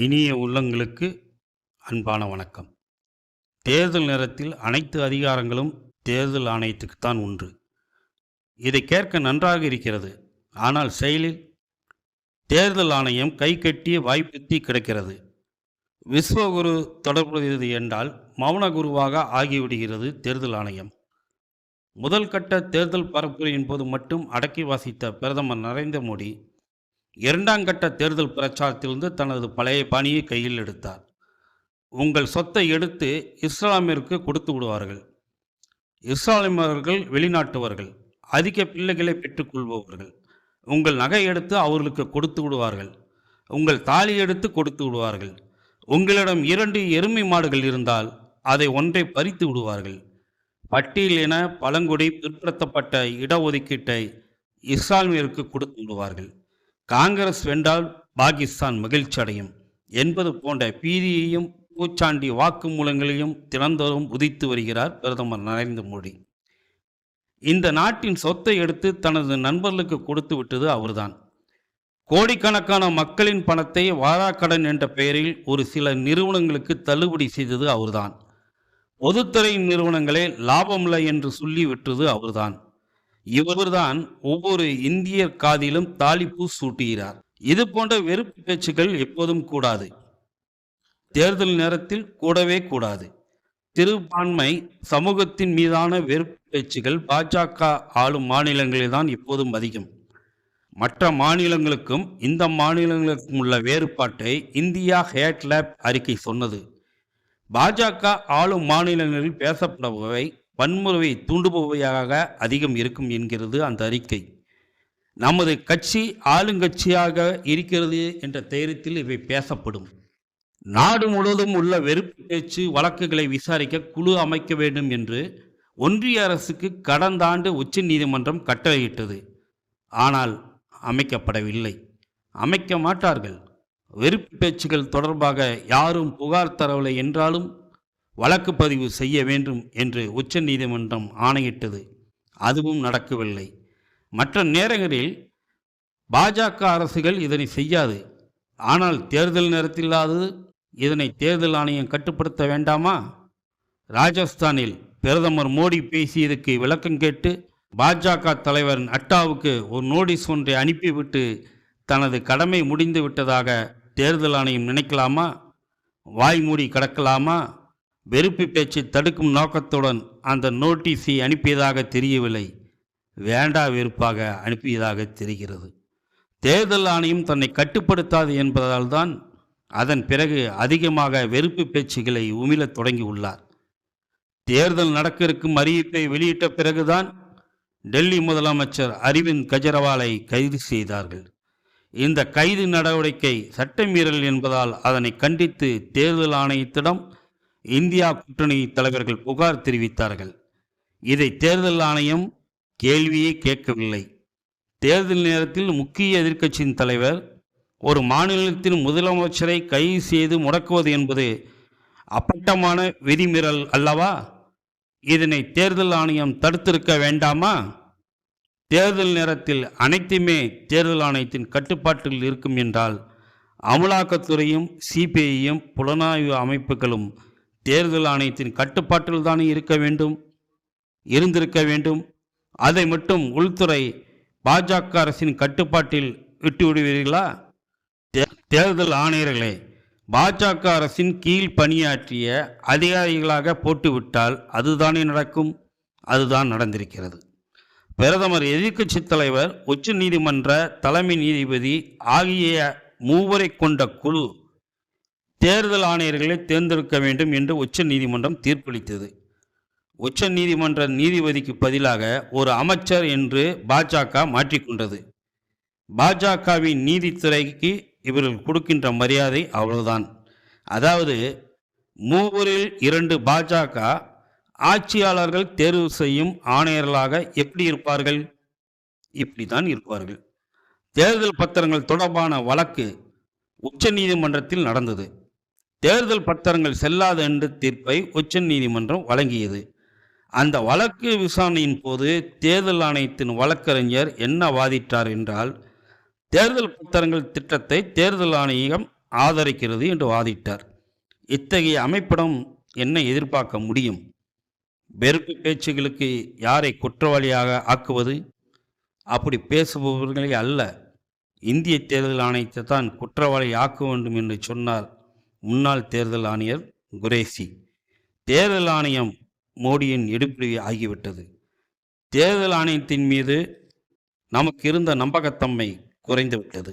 இனிய உள்ளங்களுக்கு அன்பான வணக்கம். தேர்தல் நேரத்தில் அனைத்து அதிகாரங்களும் தேர்தல் ஆணையத்துக்குத்தான் உண்டு. இதை கேட்க நன்றாக இருக்கிறது. ஆனால் செயலில் தேர்தல் ஆணையம் கை கட்டிய வாய்ப்புத்தி கிடக்கிறது. விஸ்வகுரு தொடர்புடையது என்றால் மௌன குருவாக ஆகிவிடுகிறது தேர்தல் ஆணையம். முதல் கட்ட தேர்தல் பரப்புரையின் போது மட்டும் அடக்கி வாசித்த பிரதமர் நரேந்திர மோடி இரண்டாம் கட்ட தேர்தல் பிரச்சாரத்திலிருந்து தனது பழைய பணியை கையில் எடுத்தார். உங்கள் சொத்தை எடுத்து இஸ்லாமியருக்கு கொடுத்து விடுவார்கள். இஸ்லாமியர்கள் வெளிநாட்டவர்கள் அதிக பிள்ளைகளை பெற்றுக்கொள்பவர்கள் உங்கள் நகை எடுத்து அவர்களுக்கு கொடுத்து விடுவார்கள் உங்கள் தாலி எடுத்து கொடுத்து விடுவார்கள் உங்களிடம் இரண்டு எருமை மாடுகள் இருந்தால் அதை ஒன்றை பறித்து விடுவார்கள். பட்டியல் என பழங்குடி பிற்படுத்தப்பட்ட இடஒதுக்கீட்டை இஸ்லாமியருக்கு கொடுத்து விடுவார்கள். காங்கிரஸ் வென்றால் பாகிஸ்தான் மகிழ்ச்சி அடையும் என்பது போன்ற பீதியையும் பூச்சாண்டி வாக்குமூலங்களையும் தினந்தோறும் உதித்து வருகிறார் பிரதமர் நரேந்திர மோடி. இந்த நாட்டின் சொத்தை எடுத்து தனது நண்பர்களுக்கு கொடுத்து விட்டது அவர்தான். கோடிக்கணக்கான மக்களின் பணத்தை வாராக்கடன் என்ற பெயரில் ஒரு சில நிறுவனங்களுக்கு தள்ளுபடி செய்தது அவர்தான். பொதுத்துறை நிறுவனங்களே லாபமில்லை என்று சொல்லி விட்டது அவர்தான். இவர்தான் ஒவ்வொரு இந்தியர் காதிலும் தாலிப்பூ சூட்டுகிறார். இது போன்ற வெறுப்பு பேச்சுக்கள் எப்போதும் கூடாது. தேர்தல் நேரத்தில் கூடவே கூடாது. சிறுபான்மை சமூகத்தின் மீதான வெறுப்பு பேச்சுகள் பாஜக ஆளும் மாநிலங்களில்தான் எப்போதும் அதிகம். மற்ற மாநிலங்களுக்கும் இந்த மாநிலங்களுக்கும் உள்ள வேறுபாட்டை இந்தியா ஹேட் லேப் அறிக்கை சொன்னது. பாஜக ஆளும் மாநிலங்களில் பேசப்படுபவை வன்முறையை தூண்டுபவையாக அதிகம் இருக்கும் என்கிறது அந்த அறிக்கை. நமது கட்சி ஆளுங்கட்சியாக இருக்கிறது என்ற தைரியத்தில் இவை பேசப்படும். நாடு முழுவதும் உள்ள வெறுப்பு பேச்சு வழக்குகளை விசாரிக்க குழு அமைக்க வேண்டும் என்று ஒன்றிய அரசுக்கு கடந்த ஆண்டு உச்ச நீதிமன்றம் கட்டளையிட்டது. ஆனால் அமைக்கப்படவில்லை. அமைக்க மாட்டார்கள். வெறுப்பு பேச்சுகள் தொடர்பாக யாரும் புகார் தரவில்லை என்றாலும் வழக்கு பதிவு செய்ய வேண்டும் என்று உச்ச நீதிமன்றம் ஆணையிட்டது. அதுவும் நடக்கவில்லை. மற்ற நேரங்களில் பாஜக அரசுகள் இதனை செய்யாது. ஆனால் தேர்தல் நேரத்தில்லாது இதனை தேர்தல் ஆணையம் கட்டுப்படுத்த வேண்டாமா? ராஜஸ்தானில் பிரதமர் மோடி பேசியதுக்கு விளக்கம் கேட்டு பாஜக தலைவர் நட்டாவுக்கு ஒரு நோட்டீஸ் ஒன்றை அனுப்பிவிட்டு தனது கடமை முடிந்து விட்டதாக தேர்தல் ஆணையம் நினைக்கலாமா? வாய் மூடி கிடக்கலாமா? வெறுப்பு பேச்சை தடுக்கும் நோக்கத்துடன் அந்த நோட்டீஸை அனுப்பியதாக தெரியவில்லை. வேண்டா வெறுப்பாக அனுப்பியதாக தெரிகிறது. தேர்தல் ஆணையம் தன்னை கட்டுப்படுத்தாது என்பதால் தான் அதன் பிறகு அதிகமாக வெறுப்பு பேச்சுகளை உமிழத் தொடங்கியுள்ளார். தேர்தல் நடக்க இருக்கும் அறிவிப்பை வெளியிட்ட பிறகுதான் டெல்லி முதலமைச்சர் அரவிந்த் கெஜ்ரிவாலை கைது செய்தார்கள். இந்த கைது நடவடிக்கை சட்டமீறல் என்பதால் அதனை கண்டித்து தேர்தல் ஆணையத்திடம் இந்தியா கூட்டணி தலைவர்கள் புகார் தெரிவித்தார்கள். இதை தேர்தல் ஆணையம் கேள்வியே கேட்கவில்லை. தேர்தல் நேரத்தில் முக்கிய எதிர்க்கட்சியின் தலைவர் ஒரு மாநிலத்தின் முதலமைச்சரை கைது செய்து முடக்குவது என்பது அப்பட்டமான விதிமீறல் அல்லவா? இதனை தேர்தல் ஆணையம் தடுத்திருக்க வேண்டாமா? தேர்தல் நேரத்தில் அனைத்துமே தேர்தல் ஆணையத்தின் கட்டுப்பாட்டில் இருக்கும் என்றால் அமலாக்கத்துறையும் சிபிஐயும் புலனாய்வு அமைப்புகளும் தேர்தல் ஆணையத்தின் கட்டுப்பாட்டில் தானே இருக்க வேண்டும் இருந்திருக்க வேண்டும். அதை மட்டும் உள்துறை பாஜக அரசின் கட்டுப்பாட்டில் விட்டு விடுவீர்களா? தே- தேர்தல் ஆணையர்களே பாஜக அரசின் கீழ் பணியாற்றிய அதிகாரிகளாக போட்டுவிட்டால் அதுதானே நடக்கும்? அதுதான் நடந்திருக்கிறது. பிரதமர் எதிர்க்கட்சித் தலைவர் உச்ச நீதிமன்ற தலைமை நீதிபதி ஆகிய மூவரை கொண்ட குழு தேர்தல் ஆணையர்களை தேர்ந்தெடுக்க வேண்டும் என்று உச்ச நீதிமன்றம் தீர்ப்பளித்தது. உச்ச நீதிமன்ற நீதிபதிக்கு பதிலாக ஒரு அமைச்சர் என்று பாஜக மாற்றிக்கொண்டது பாஜகவின் நீதித்துறைக்கு இவர்கள் கொடுக்கின்ற மரியாதை அவ்வளவுதான். அதாவது மூவரில் இரண்டு பாஜக ஆட்சியாளர்கள் தேர்வு செய்யும் ஆணையர்களாக எப்படி இருப்பார்கள்? இப்படித்தான் இருப்பார்கள். தேர்தல் பத்திரங்கள் தொடர்பான வழக்கு உச்ச நீதிமன்றத்தில் நடந்தது. தேர்தல் பத்திரங்கள் செல்லாது என்று தீர்ப்பை உச்ச நீதிமன்றம் வழங்கியது. அந்த வழக்கு விசாரணையின் போது தேர்தல் ஆணையத்தின் வழக்கறிஞர் என்ன வாதிட்டார் என்றால் தேர்தல் பத்திரங்கள் திட்டத்தை தேர்தல் ஆணையம் ஆதரிக்கிறது என்று வாதிட்டார். இத்தகைய அமைப்பிடம் என்ன எதிர்பார்க்க முடியும்? வெறுப்பு பேச்சுகளுக்கு யாரை குற்றவாளியாக ஆக்குவது? அப்படி பேசுபவர்களே அல்ல. இந்திய தேர்தல் ஆணையத்தை தான் குற்றவாளி ஆக்க வேண்டும் என்று சொன்னார் முன்னாள் தேர்தல் ஆணையர் குரேசி தேர்தல் ஆணையம் மோடியின் எடுப்பிடி ஆகிவிட்டது. தேர்தல் ஆணையத்தின் மீது நமக்கு இருந்த நம்பகத்தன்மை குறைந்துவிட்டது.